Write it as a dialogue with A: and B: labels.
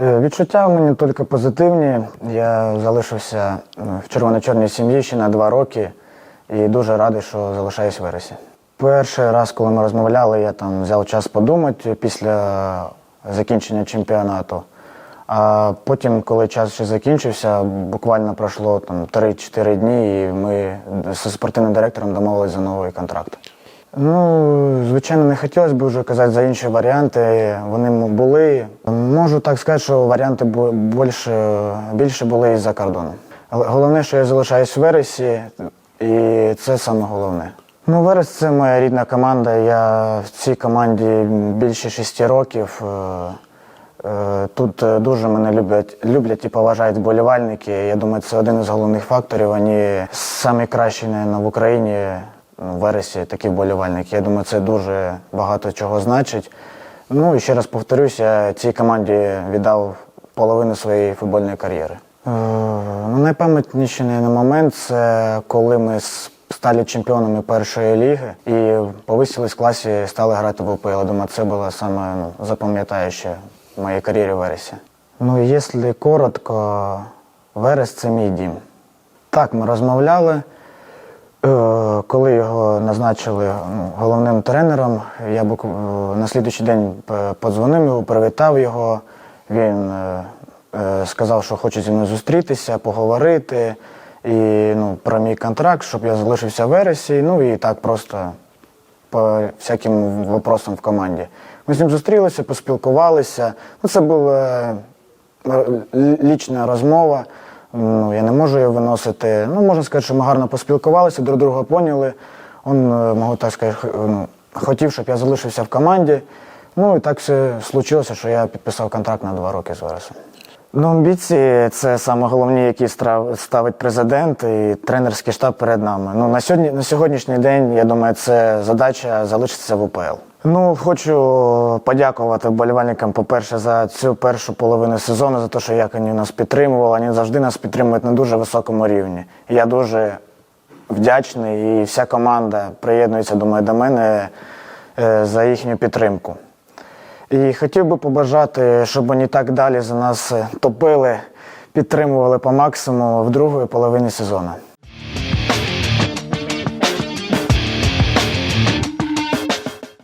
A: Е, Відчуття у мене тільки позитивні. Я залишився е, в червоно-чорній сім'ї ще на два роки і дуже радий, що залишаюсь в вересі. Перший раз, коли ми розмовляли, я там взяв час подумати після закінчення чемпіонату. А потім, коли час ще закінчився, буквально пройшло там 3-4 дні, і ми зі спортивним директором домовилися за новий контракт. Ну, звичайно, не хотілося б вже казати за інші варіанти. Вони були. Можу так сказати, що варіанти більше, більше були і за кордоном. Але головне, що я залишаюсь в Вересі, і це саме головне. Ну, Верес це моя рідна команда. Я в цій команді більше шести років. Е, Е, Тут е, дуже мене люблять, люблять і поважають вболівальники. Я думаю, це один із головних факторів. Вони самі кращі в Україні вересі такі вболівальники. Я думаю, це дуже багато чого значить. Ну і ще раз повторюся, я цій команді віддав половину своєї футбольної кар'єри. Е, Ну, найпам'ятніший наверно, момент це коли ми стали чемпіонами першої ліги і повисились в класі, стали грати в УПЛ. Я думаю, це було саме ну, запам'ятаюче в моїй кар'єрі в Вересі. Ну, якщо коротко, Верес це мій дім. Так, ми розмовляли. Е, Коли його назначили ну, головним тренером, я е, на слідуючий день п- подзвонив його, привітав його. Він е, е, сказав, що хоче зі мною зустрітися, поговорити і ну, про мій контракт, щоб я залишився в вересі. Ну і так просто по всяким вопросам в команді. Ми з ним зустрілися, поспілкувалися. Ну, це була е, лічна розмова. Ну, я не можу її виносити. Ну, можна сказати, що ми гарно поспілкувалися, друг друга поняли. Він, е, можу так сказати, ну, хотів, щоб я залишився в команді. Ну і так все случилося, що я підписав контракт на два роки з Вересом. Ну, амбіції це саме головні, які ставить президент і тренерський штаб перед нами. Ну, на, сьогодні, на сьогоднішній день, я думаю, це задача залишитися в УПЛ. Ну, хочу подякувати вболівальникам, по-перше, за цю першу половину сезону, за те, що як вони нас підтримували. Вони завжди нас підтримують на дуже високому рівні. Я дуже вдячний, і вся команда приєднується, думаю, до мене е, за їхню підтримку. І хотів би побажати, щоб вони так далі за нас топили, підтримували по максимуму в другої половині сезону.